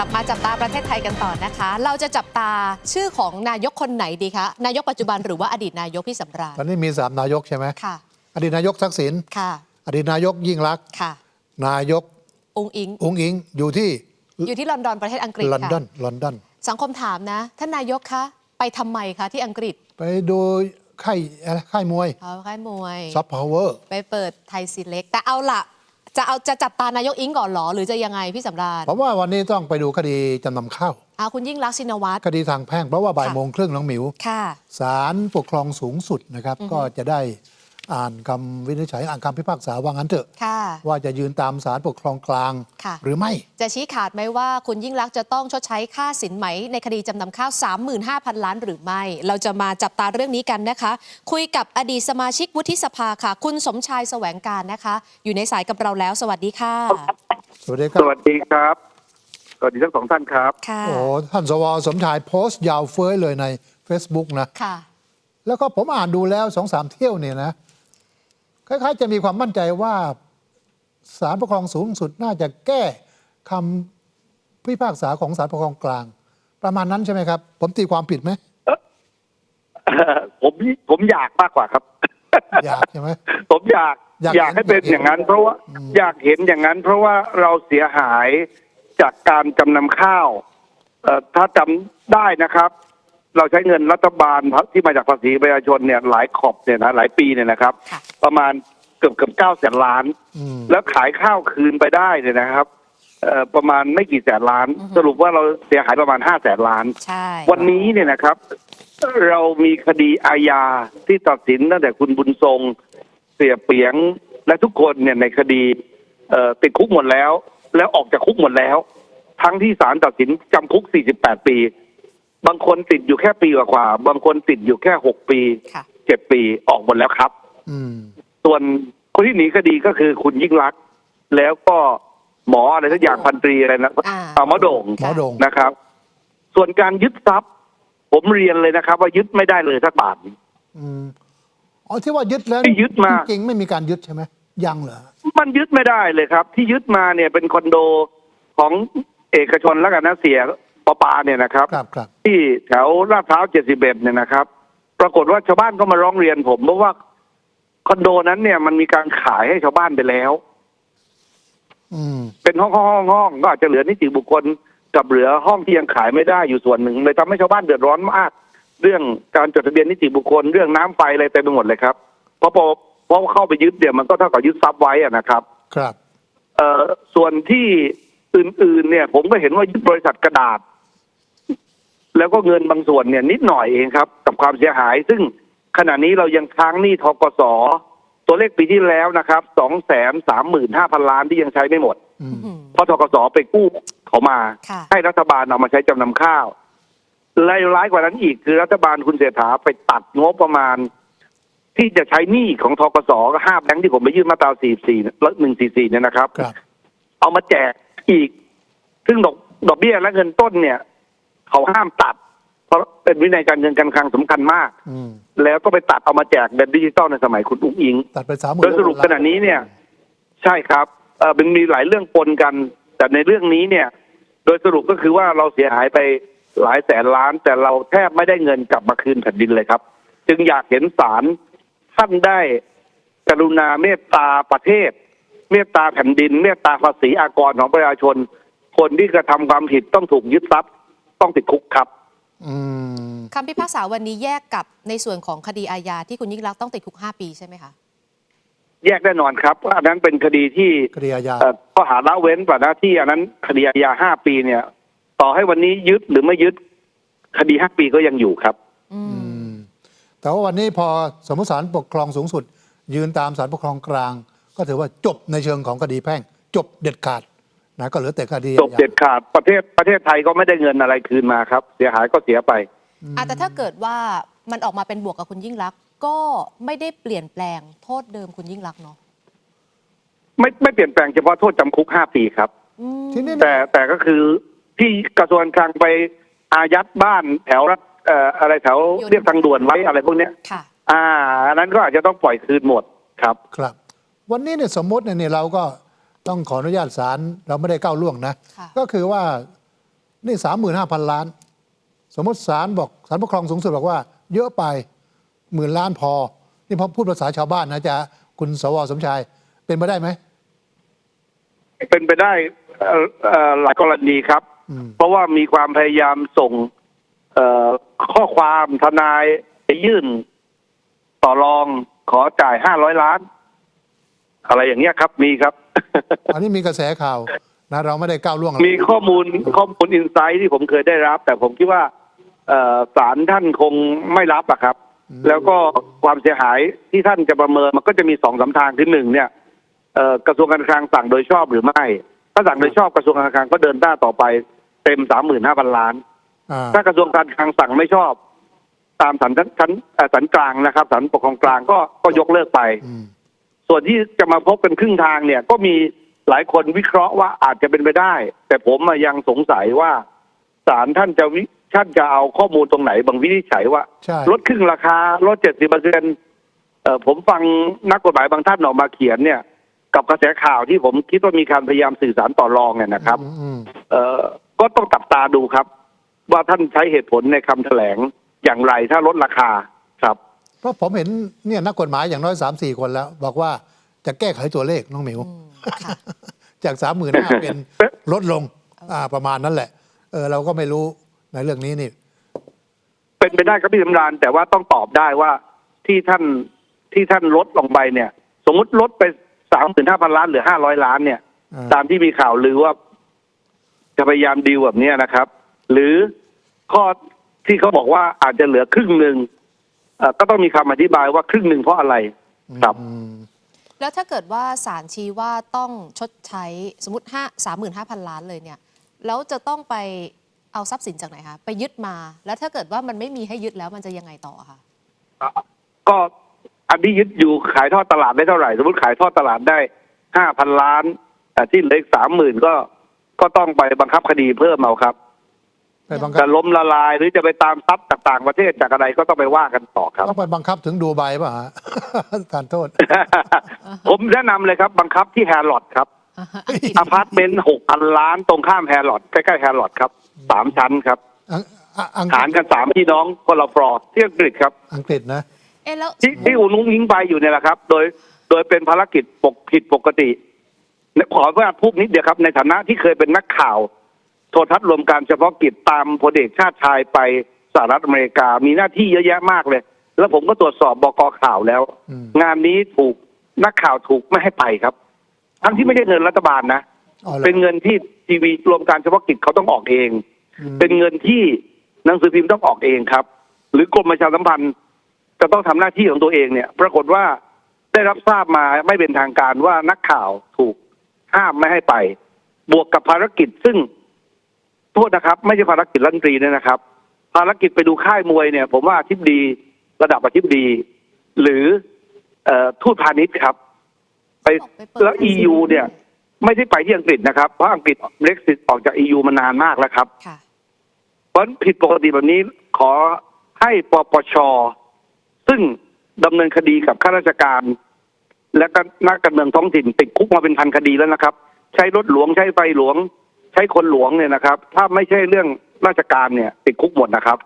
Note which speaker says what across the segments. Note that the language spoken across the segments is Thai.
Speaker 1: กลับมาจับตาประเทศไทยกันต่อนะคะ เราจะจับตาชื่อของนายกคนไหนดีคะ นายกปัจจุบันหรือว่าอดีตนายกพี่สำราญ
Speaker 2: ตอนนี้มีสามนายกใช่ไหม
Speaker 1: ค่ะ
Speaker 2: อดีตนายกทักษิณ
Speaker 1: ค่ะ
Speaker 2: อดีตนายกยิ่งรักษณ์
Speaker 1: ค่ะ
Speaker 2: นายก
Speaker 1: องค์อิง
Speaker 2: อุงอิงอยู่ที่
Speaker 1: อยู่ที่ลอนดอนประเทศอังกฤษ
Speaker 2: ลอนดอน
Speaker 1: ค่ะ
Speaker 2: ลอนดอน
Speaker 1: สังคมถามนะ ท่านนายกคะไปทำไมคะที่อังกฤษ
Speaker 2: ไปดูค่ายอะไรค่ายมวย
Speaker 1: เขาค่ายมวย
Speaker 2: ซับพาวเวอร์
Speaker 1: ไปเปิดไทยซีเล็กแต่เอาละ จะเอาจะจับตานายกอิงก่อนเหรอ หรือจะยังไงพี่สำราญ
Speaker 2: ผมว่าวันนี้ต้องไปดูคดีจำนำข้าว
Speaker 1: เอาคุณยิ่งรักษณ์ชินวัตร
Speaker 2: คดีทางแพ่งเพราะว่าบ่าย
Speaker 1: ค่ะ
Speaker 2: โมงครึ่งน้องหมิว
Speaker 1: ค่ะ
Speaker 2: ศาลปกครองสูงสุดนะครับก็จะได้ อ่านคำวินิจฉัยอ่านคำพิพากษาว่างั้นเถอะ
Speaker 1: ค่ะ
Speaker 2: ว่าจะยืนตามศาลปกครองกลาง
Speaker 1: ค่ะ
Speaker 2: หรือไม่
Speaker 1: จะชี้ขาดไหมว่าคุณยิ่งรักษณ์จะต้องชดใช้ค่าสินไหม ในคดีจำนำข้าว 35,000 ล้านหรือไม่ เราจะมาจับตาเรื่องนี้กันนะคะ คุยกับอดีตสมาชิกวุฒิสภาค่ะ คุณสมชายแสวงการนะคะ อยู่ในสายกับเราแล้ว สวัสดีค่ะ
Speaker 2: สวัสดีค
Speaker 3: ส
Speaker 2: รับ
Speaker 3: วัสดีครับสวัสดีทั้งสองท่านครับ
Speaker 1: ค่ะ
Speaker 2: โอ้ท่านสวสมชายโพสต์ยาวเฟ้ยเลยใน Facebook นะ
Speaker 1: ค่ะ
Speaker 2: แล้วก็ผมอ่านดูแล้วสองสามเที่ยวเนี่ยนะ คล้ายๆ จะมีความมั่นใจว่าศาลปกครองสูงสุดน่าจะแก้คำพิพากษาของศาลปกครองกลาง ประมาณนั้นใช่ไหมครับ ผมตีความผิดไหม
Speaker 3: ผมผมอยากมากกว่าครับ
Speaker 2: อยากใช่ไหม
Speaker 3: ผมอยาก
Speaker 2: อยาก
Speaker 3: อยากให้เป็นอย่างนั้น เพราะว่า
Speaker 2: อืม
Speaker 3: อยากเห็นอย่างนั้น เพราะว่าเราเสียหายจากการจำนำข้าวเอ่อถ้าจำได้นะครับ เราใช้เงินรัฐบาลที่มาจากภาษีประชาชนเนี่ยหลายขอบเนี่ยนะหลายปีเนี่ยนะครับ
Speaker 1: ค่ะ
Speaker 3: ประมาณเกือบเกือบเก้าแสนล้าน
Speaker 2: อืม
Speaker 3: แล้วขายข้าวคืนไปได้เนี่ยนะครับเอ่อประมาณไม่กี่แสนล้าน
Speaker 1: อือฮึ
Speaker 3: สรุปว่าเราเสียหายประมาณห้าแสนล้าน
Speaker 1: ใช่
Speaker 3: วันนี้เนี่ยนะครับ เรามีคดีอาญาที่ตัดสินตั้งแต่คุณบุญทรง เสียเปียงและทุกคนเนี่ยในคดีเอ่อติดคุกหมดแล้ว แล้วออกจากคุกหมดแล้ว ทั้งที่ศาลตัดสินจำคุก 48 ปี บางคนติดอยู่แค่ปีกว่าๆบางคนติดอยู่แค่ 6 ปี
Speaker 1: ค่ะ
Speaker 3: 7ปีออกหมดแล้วครับ
Speaker 2: อืม
Speaker 3: ส่วนคนที่หนีคดีก็คือคุณยิ่งรักษณ์แล้วก็หมออะไรสักอย่างพันตรีอะไรนะ
Speaker 1: อ่า
Speaker 3: อ่าหมอโด่ง
Speaker 2: หมอโด่ง
Speaker 3: นะครับ ส่วนการยึดทรัพย์ ผมเรียนเลยนะครับ ว่ายึดไม่ได้เลยสักบาท
Speaker 2: อืมอ๋อที่ว่ายึดแล้ว
Speaker 3: ที่ยึดมา
Speaker 2: จริงๆไม่มีการยึดใช่ไหมยังเหรอ
Speaker 3: มันยึดไม่ได้เลยครับ ที่ยึดมาเนี่ยเป็นคอนโดของเอกชนแล้วกันนะเสียปปาเนี่ยนะครับ
Speaker 2: ครับครับ
Speaker 3: ที่แถวลาดพร้าว71เนี่ยนะครับ ปรากฏว่าชาวบ้านก็มาร้องเรียนผมเพราะว่า คอนโดนั้นเนี่ยมันมีการขายให้ชาวบ้านไปแล้ว
Speaker 2: อืม
Speaker 3: เป็นห้องห้องห้องห้องก็อาจจะเหลือนิติบุคคลกับเหลือห้องที่ยังขายไม่ได้อยู่ส่วนหนึ่งเลยทำให้ชาวบ้านเดือดร้อนมาก เรื่องการจดทะเบียนนิติบุคคลเรื่องน้ำไฟอะไรเต็มไปหมดเลยครับ เพราะพอพอเข้าไปยึดเนี่ยมันก็เท่ากับยึดทรัพย์ไว้อะนะครับ
Speaker 2: ครับ
Speaker 3: เอ่อส่วนที่อื่นๆ เนี่ย ผมก็เห็นว่ายึดบริษัทกระดาษ แล้วก็เงินบางส่วนเนี่ย นิดหน่อยเองครับ กับความเสียหาย ซึ่ง ขณะนี้เรายังค้างหนี้ทกสตัวเลขปีที่แล้วนะครับสองแสนสามหมื่นห้าพันล้านที่ยังใช้ไม่หมด
Speaker 2: อืม
Speaker 1: อืม
Speaker 3: เพราะทกสไปกู้เขามา
Speaker 1: ค่ะ
Speaker 3: ให้รัฐบาลเอามาใช้จำนำข้าวรายร้ายกว่านั้นอีกคือรัฐบาลคุณเศรษฐาไปตัดงบประมาณ ที่จะใช้หนี้ของทกสก็ห้าแบงค์ที่ผมไปยื่นมาตราสี่สี่และหนึ่งสี่สี่เนี่ยนะครับ
Speaker 2: ครับ
Speaker 3: เอามาแจกอีก ซึ่งดอกดอกเบี้ยและเงินต้นเนี่ย เขาห้ามตัด เพราะเป็นวินัยการเงินการคลังสำคัญมาก
Speaker 2: อืม
Speaker 3: แล้วก็ไปตัดเอามาแจกแบบดิจิตอลในสมัยคุณอุ้งอิง
Speaker 2: ตัดไปสามหมื่น
Speaker 3: โดยสรุปขณะนี้เนี่ย ใช่ครับเอ่อมันมีหลายเรื่องปนกัน แต่ในเรื่องนี้เนี่ย โดยสรุปก็คือว่าเราเสียหายไปหลายแสนล้าน แต่เราแทบไม่ได้เงินกลับมาคืนแผ่นดินเลยครับ จึงอยากเห็นศาลท่านได้ กรุณาเมตตาประเทศ เมตตาแผ่นดิน เมตตาภาษีอากรของประชาชน คนที่กระทำความผิดต้องถูกยึดทรัพย์ต้องติดคุกครับ
Speaker 2: อืม
Speaker 1: คำพิพากษาวันนี้แยกกับในส่วนของคดีอาญาที่คุณยิ่งรักษณ์ต้องติดคุก 5 ปีใช่ไหมคะ
Speaker 3: แยกแน่นอนครับอันนั้นเป็นคดีที่
Speaker 2: คดีอาญา
Speaker 3: เอ่อข้อหาละเว้นปฏิบัติหน้าที่อันนั้นคดีอาญาห้าปีเนี่ย ต่อให้วันนี้ยึดหรือไม่ยึด คดีห้าปีก็ยังอยู่ครับ
Speaker 1: อื
Speaker 2: อื
Speaker 1: ม
Speaker 2: มแต่ว่าวันนี้พอสมมติศาลปกครองสูงสุด ยืนตามศาลปกครองกลาง ก็ถือว่าจบในเชิงของคดีแพ่ง จบเด็ดขาด นะก็เหลือแต่คดี
Speaker 3: จบเด็ดขาดประเทศประเทศไทยก็ไม่ได้เงินอะไรคืนมาครับ เสียหายก็เสียไป
Speaker 1: อะแต่ถ้าเกิดว่ามันออกมาเป็นบวกกับคุณยิ่งรักษณ์ก็ไม่ได้เปลี่ยนแปลงโทษเดิมคุณยิ่งรักษณ์เนาะ
Speaker 3: ไม่ไม่เปลี่ยนแปลงเฉพาะโทษจำคุกห้าปีครับ
Speaker 1: อืม
Speaker 2: ทีนี้
Speaker 3: แต่แต่ก็คือที่กระทรวงการคลังไปอายัดบ้านแถวรัฐเอ่ออะไรแถวเรียบทางด่วนไว้อะไรพวกเนี้ย
Speaker 1: ค่ะ
Speaker 3: อ่าอันนั้นก็อาจจะต้องปล่อยคืนหมดครับ
Speaker 2: ครับ วันนี้เนี่ยสมมติเนี่ยเราก็ ต้องขออนุญาตศาลเราไม่ได้ก้าวล่วงนะ
Speaker 1: ค่ะ
Speaker 2: ก็คือว่านี่สามหมื่นห้าพันล้าน สมมติศาลบอกศาลปกครองสูงสุดบอกว่า เยอะไปหมื่นล้านพอ นี่พอพูดภาษาชาวบ้านนะจ๊ะคุณสวสมชายเป็นไปได้ไหม
Speaker 3: เป็นไปได้เอ่อเอ่อหลายกรณีครับ
Speaker 2: อืม
Speaker 3: เพราะว่ามีความพยายามส่ง เอ่อข้อความทนายไปยื่น ต่อรองขอจ่ายห้าร้อยล้าน อะไรอย่างเงี้ยครับมีครับ
Speaker 2: อันนี้มีกระแสข่าวนะเราไม่ได้ก้าวล่วง
Speaker 3: มีข้อมูลข้อมูลอินไซต์ที่ผมเคยได้รับ แต่ผมคิดว่าเอ่อศาลท่านคงไม่รับอะครับ แล้วก็ความเสียหายที่ท่านจะประเมินมันก็จะมีสองสามทางที่หนึ่งเนี่ยเอ่อกระทรวงการคลังสั่งโดยชอบหรือไม่ ถ้าสั่งโดยชอบกระทรวงการคลังก็เดินหน้าต่อไปเต็มสามหมื่นห้าพันล้าน
Speaker 2: อ่า
Speaker 3: ถ้ากระทรวงการคลังสั่งไม่ชอบ ตามสันชั้นเอ่อสันกลางนะครับสันปกครองกลางก็ก็ยกเลิกไป
Speaker 2: อืม
Speaker 3: ส่วนที่จะมาพบกันครึ่งทางเนี่ย ก็มีหลายคนวิเคราะห์ว่าอาจจะเป็นไปได้ แต่ผมอะยังสงสัยว่าศาลท่านจะวิท่านจะเอาข้อมูลตรงไหนบางวินิจฉัยว่า
Speaker 2: ใช่
Speaker 3: ลดครึ่งราคาลดเจ็ดสิบเปอร์เซ็นผมฟังนักกฎหมายบางท่านออกมาเขียนเนี่ย กับกระแสข่าวที่ผมคิดว่ามีการพยายามสื่อสารต่อรองเนี่ยนะครับ
Speaker 2: อืมอืม
Speaker 3: เอ่อก็ต้องจับตาดูครับ ว่าท่านใช้เหตุผลในคำแถลงอย่างไรถ้าลดราคาครับ
Speaker 2: เพราะผมเห็นเนี่ยนักกฎหมายอย่างน้อยสามสี่คนแล้ว บอกว่าจะแก้ไขตัวเลขน้องหมิว
Speaker 1: อืมค่ะ
Speaker 2: จากสามหมื่นห้าเป็นลดลงอ่าประมาณนั้นแหละเออเราก็ไม่รู้ในเรื่องนี้นี่
Speaker 3: เป็นไปได้ครับพี่สำราญแต่ว่าต้องตอบได้ว่าที่ท่านที่ท่านลดลงไปเนี่ย สมมุติลดไปสามถึงห้าพันล้านหรือห้าร้อยล้านเนี่ย
Speaker 2: อ่า
Speaker 3: ตามที่มีข่าวลือว่า จะพยายามดีลแบบเนี้ยนะครับ หรือข้อที่เขาบอกว่าอาจจะเหลือครึ่งหนึ่งเอ่อ ก็ต้องมีคำอธิบายว่าครึ่งหนึ่งเพราะอะไรครับ
Speaker 2: อืม
Speaker 1: แล้วถ้าเกิดว่าศาลชี้ว่าต้องชดใช้สมมติห้าสามหมื่นห้าพันล้านเลยเนี่ยแล้วจะต้องไปเอาทรัพย์สินจากไหนคะไปยึดมา แล้วถ้าเกิดว่ามันไม่มีให้ยึดแล้วมันจะยังไงต่อคะ
Speaker 3: ก็อันที่ยึดอยู่ขายทอดตลาดได้เท่าไหร่ สมมติขายทอดตลาดได้ห้าพันล้าน แต่ที่เหลือสามหมื่นก็ก็ต้องไปบังคับคดีเพิ่มเอาครับ
Speaker 2: ไปบังคั
Speaker 3: จะ
Speaker 2: บ
Speaker 3: ล้มละลายหรือจะไปตามทรัพย์จากต่างประเทศจากอะไรก็ต้องไปว่ากันต่อครับ
Speaker 2: ต้องไปบังคับถึงดูไบป่ะฮะทานโทษ
Speaker 3: ผมแนะนำเลยครับ บังคับที่แฮร์ลอดครับ
Speaker 1: อังกฤษ
Speaker 3: อพาร์ตเมนต์หกพันล้านตรงข้ามแฮร์ลอดใกล้ๆแฮร์ลอดครับสามชั้นครับ
Speaker 2: อังอะอังก
Speaker 3: หาร
Speaker 2: ฤษ
Speaker 3: กันสามพี่น้องคนละฟลอร์ที่อังกฤษครับ
Speaker 2: อังกฤษนะ
Speaker 1: เอ๊ะแล้ว
Speaker 3: ที่ที่อุนุ้งยิงไปอยู่เนี่ยแหละครับ โดยโดยเป็นภารกิจปกผิดปกติขอว่าพูดนิดเดียวครับ ในฐานะที่เคยเป็นนักข่าว โทรทัศน์รวมการเฉพาะกิจตามพลเอกชาติชายไปสหรัฐอเมริกา มีหน้าที่เยอะแยะมากเลย แล้วผมก็ตรวจสอบบกข่าวแล้ว
Speaker 2: อืม
Speaker 3: งานนี้ถูกนักข่าวถูกไม่ให้ไปครับ ทั้งที่ไม่ใช่เงินรัฐบาลนะ
Speaker 2: อ๋อหรอ
Speaker 3: เป็นเงินที่ทีวีรวมการเฉพาะกิจเขาต้องออกเอง
Speaker 2: อืม
Speaker 3: เป็นเงินที่หนังสือพิมพ์ต้องออกเองครับ หรือกรมประชาสัมพันธ์จะต้องทำหน้าที่ของตัวเองเนี่ย ปรากฏว่าได้รับทราบมาไม่เป็นทางการว่านักข่าวถูกห้ามไม่ให้ไป บวกกับภารกิจซึ่ง โทษนะครับ ไม่ใช่ภารกิจรัฐมนตรีเนี่ยนะครับ ภารกิจไปดูค่ายมวยเนี่ย ผมว่าอธิบดีระดับอธิบดี หรือเอ่อทูตพาณิชย์ครับ ไป
Speaker 1: ไปเปิด
Speaker 3: แล้ว EU เนี่ย ไม่ได้ไปที่อังกฤษนะครับ เพราะอังกฤษเบรกซิตออกจาก EU มานานมากแล้วครับ
Speaker 1: ค่ะ
Speaker 3: เพราะฉะนั้นผิดปกติแบบนี้ขอให้ปปช ซึ่งดำเนินคดีกับข้าราชการ และก็นักการเมืองท้องถิ่นติดคุกมาเป็นพันคดีแล้วนะครับ ใช้รถหลวงใช้ไฟหลวงใช้คนหลวงเนี่ยนะครับ ถ้าไม่ใช่เรื่องราชการเนี่ย ติดคุกหมดนะครับ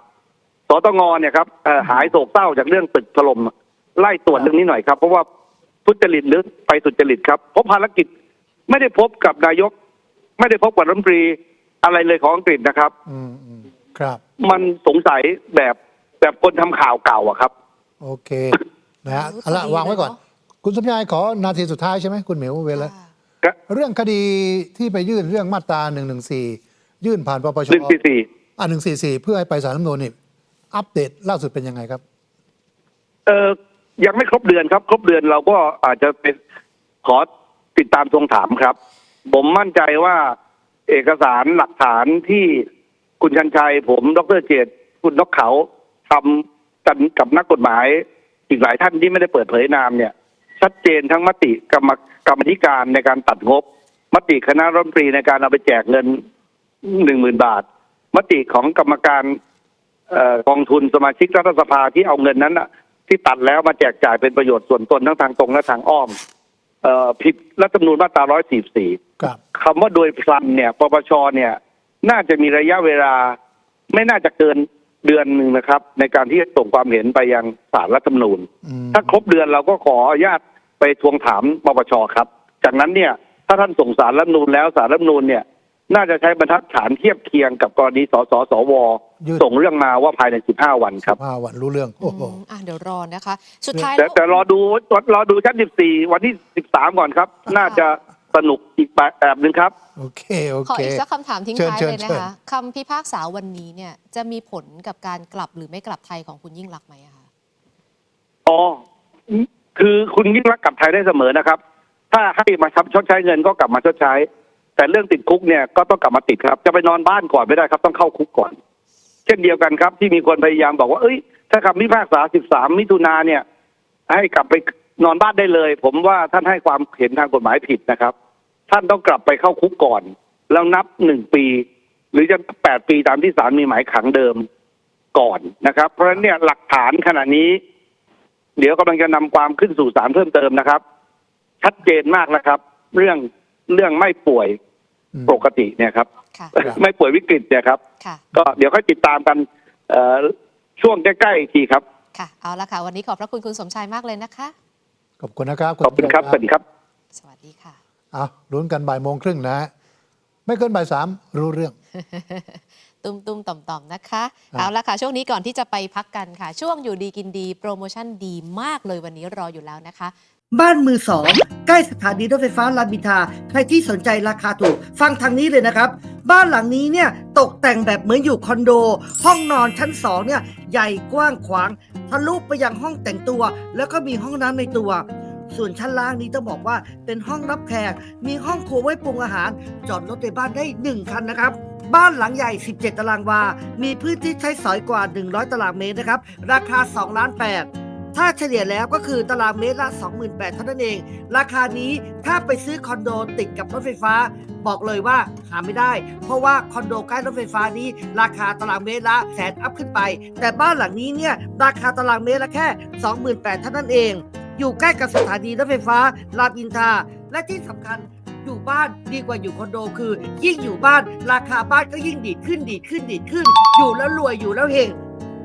Speaker 3: สตงเนี่ยครับเอ่อหายโศกเศร้าจากเรื่องตึกถล่มไล่ตรวจเรื่องนี้หน่อยครับ เพราะว่าทุจริตหรือไปสุจริตครับเพราะภารกิจไม่ได้พบกับนายก ไม่ได้พบกับรัฐมนตรีอะไรเลยของอังกฤษนะครับ
Speaker 2: อืมอืมครับ
Speaker 3: มันสงสัยแบบแบบคนทำข่าวเก่าอะครับ
Speaker 2: โอเค นะฮะ
Speaker 1: รู้
Speaker 2: เอาละ
Speaker 1: พอดี
Speaker 2: วางไว้ก่อน
Speaker 1: เลยเนอะ
Speaker 2: คุณสมชายขอนาทีสุดท้ายใช่ไหมคุณเหมียวเวลา
Speaker 1: ค่ะ
Speaker 2: เรื่องคดีที่ไปยื่นเรื่องมาตรา1นึยื่นผ่านปปช
Speaker 3: หนึ่งสี่สี่
Speaker 2: อ่าหนึ่งสี่สี่เพื่อให้ไปสารรัฐธรรมนูญนี่อัปเดตล่าสุดเป็นยังไงครับ
Speaker 3: เออยังไม่ครบเดือนครับ ครบเดือนเราก็อาจจะเป็นขอติดตามทวงถามครับ ผมมั่นใจว่าเอกสารหลักฐานที่คุณชันชัย ผมดรเจตคุณนกเขาทำกันกับนักกฎหมาย อีกหลายท่านที่ไม่ได้เปิดเผยนามเนี่ย ชัดเจนทั้งมติกรรม กรรมธิการในการตัดงบ มติคณะรัฐมนตรีในการเอาไปแจกเงินหนึ่งหมื่นบาท มติของกรรมการเอ่อกองทุนสมาชิกรัฐสภาที่เอาเงินนั้นน่ะที่ตัดแล้วมาแจกจ่ายเป็นประโยชน์ส่วนตนทั้งทางตรงและทางอ้อมเอ่อผิดรัฐธรรมนูญมาตรา 144
Speaker 2: ครับ
Speaker 3: คำว่าโดยพลันเนี่ย ปปชเนี่ย น่าจะมีระยะเวลา ไม่น่าจะเกินเดือนหนึ่งนะครับ ในการที่จะส่งความเห็นไปยังศาลรัฐธรรมนูญ
Speaker 2: อืม
Speaker 3: ถ้าครบเดือนเราก็ขออนุญาต ไปทวงถามปปชครับ จากนั้นเนี่ยถ้าท่านส่งสารรัฐธรรมนูญแล้วสารรัฐธรรมนูญเนี่ยน่าจะใช้บรรทัดฐานเทียบเคียงกับกรณีสสสว
Speaker 2: ยืด
Speaker 3: ส่งเรื่องมาว่าภายใน 15 วันครับ
Speaker 2: ห้าวันรู้เรื่อง โอ้โห
Speaker 1: อืมอะเดี๋ยวรอนะคะ สุดท้าย
Speaker 3: แต่
Speaker 1: แล้ว
Speaker 3: แต่รอดูรอดูชั้น 14 วันที่ 13 ก่อนครับ น่าจะสนุกอีกแบบหนึ่งครับ
Speaker 2: โอเค โอ
Speaker 1: ขอ
Speaker 2: เค
Speaker 1: อีกสักคำถามทิ้ง
Speaker 2: เชิญ
Speaker 1: ท้าย
Speaker 2: เชิญ
Speaker 1: เลยนะ
Speaker 2: เชิญ
Speaker 1: คะคำพิพากษาวันนี้เนี่ยจะมีผลกับการกลับหรือไม่กลับไทยของคุณยิ่งรักษณ์ไหมอะคะ
Speaker 3: อ๋อ คือคุณยิ่งรักษณ์กลับไทยได้เสมอนะครับ ถ้าให้มาชดใช้เงินก็กลับมาชดใช้ แต่เรื่องติดคุกเนี่ยก็ต้องกลับมาติดครับ จะไปนอนบ้านก่อนไม่ได้ครับ ต้องเข้าคุกก่อน เช่นเดียวกันครับ ที่มีคนพยายามบอกว่า เอ้ย ถ้าคำพิพากษา 13 มิถุนาเนี่ย ให้กลับไปนอนบ้านได้เลย ผมว่าท่านให้ความเห็นทางกฎหมายผิดนะครับ ท่านต้องกลับไปเข้าคุกก่อน แล้วนับหนึ่งปี หรือจะแปดปีตามที่ศาลมีหมายขังเดิมก่อนนะครับ เพราะฉะนั้นเนี่ยหลักฐานขณะนี้ เดี๋ยวกำลังจะนำความขึ้นสู่ศาลเพิ่มเติมนะครับ ชัดเจนมากนะครับ เรื่องเรื่องไม่ป่วย
Speaker 2: อืม
Speaker 3: ปกติเนี่ยครับ
Speaker 1: ค่ะ
Speaker 2: ครับ
Speaker 3: ไม่ป่วยวิกฤตเนี่ยครับ
Speaker 1: ค่ะ
Speaker 3: ก็เดี๋ยวค่อยติดตามกันเอ่อช่วงใกล้ๆอีกทีครับ
Speaker 1: ค่ะเอาละค่ะ วันนี้ขอบพระคุณคุณสมชายมากเลยนะคะ
Speaker 2: ขอบคุณนะครับ
Speaker 3: ขอบคุณครับสวัสดีครับ
Speaker 1: สวัสดีค่ะ
Speaker 2: อะลุ้นกันบ่ายโมงครึ่งนะ ไม่เกินบ่ายสามรู้เรื่อง
Speaker 1: ตุ้มตุ้มต่อมต่อมนะคะ
Speaker 2: ครับ
Speaker 1: เอาละค่ะ ช่วงนี้ก่อนที่จะไปพักกันค่ะ ช่วงอยู่ดีกินดี โปรโมชั่นดีมากเลยวันนี้รออยู่แล้วนะคะ
Speaker 4: บ้านมือสองใกล้สถานีรถไฟฟ้ารามอินทราใครที่สนใจราคาถูก ฟังทางนี้เลยนะครับ บ้านหลังนี้เนี่ยตกแต่งแบบเหมือนอยู่คอนโด ห้องนอนชั้นสองเนี่ยใหญ่กว้างขวางทะลุไปยังห้องแต่งตัว แล้วก็มีห้องน้ำในตัวส่วนชั้นล่างนี้ต้องบอกว่าเป็นห้องรับแขก มีห้องครัวไว้ปรุงอาหาร จอดรถในบ้านได้ 1 คันนะครับ บ้านหลังใหญ่ 17 ตารางวา มีพื้นที่ใช้สอยกว่า 100 ตารางเมตรนะครับ ราคา2ล้าน8ถ้าเฉลี่ยแล้วก็คือตารางเมตรละ 28,000เท่านั้นเอง ราคานี้ถ้าไปซื้อคอนโดติดกับรถไฟฟ้า บอกเลยว่าหาไม่ได้ เพราะว่าคอนโดใกล้รถไฟฟ้านี้ ราคาตารางเมตรละแสนอัพขึ้นไป แต่บ้านหลังนี้เนี่ยราคาตารางเมตรละแค่ 28,000เท่านั้นเอง อยู่ใกล้กับสถานีรถไฟฟ้ารามอินทราและที่สำคัญ อยู่บ้านดีกว่าอยู่คอนโดคือ ยิ่งอยู่บ้านราคาบ้านก็ยิ่งดีดขึ้นดีดขึ้นดีดขึ้น อยู่แล้วรวยอยู่แล้วเฮง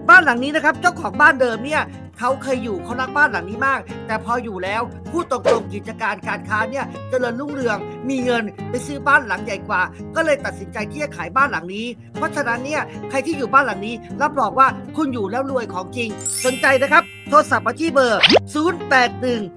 Speaker 4: บ้านหลังนี้นะครับ เจ้าของบ้านเดิมเนี่ยเขาเคยอยู่เขารักบ้านหลังนี้มาก แต่พออยู่แล้วพูดตรงๆกิจการการค้าเนี่ยเจริญรุ่งเรือง มีเงินไปซื้อบ้านหลังใหญ่กว่า ก็เลยตัดสินใจที่จะขายบ้านหลังนี้ เพราะฉะนั้นเนี่ยใครที่อยู่บ้านหลังนี้ รับรองว่าคุณอยู่แล้วรวยของจริง สนใจนะครับ โทรศัพท์มาที่เบอร์ 081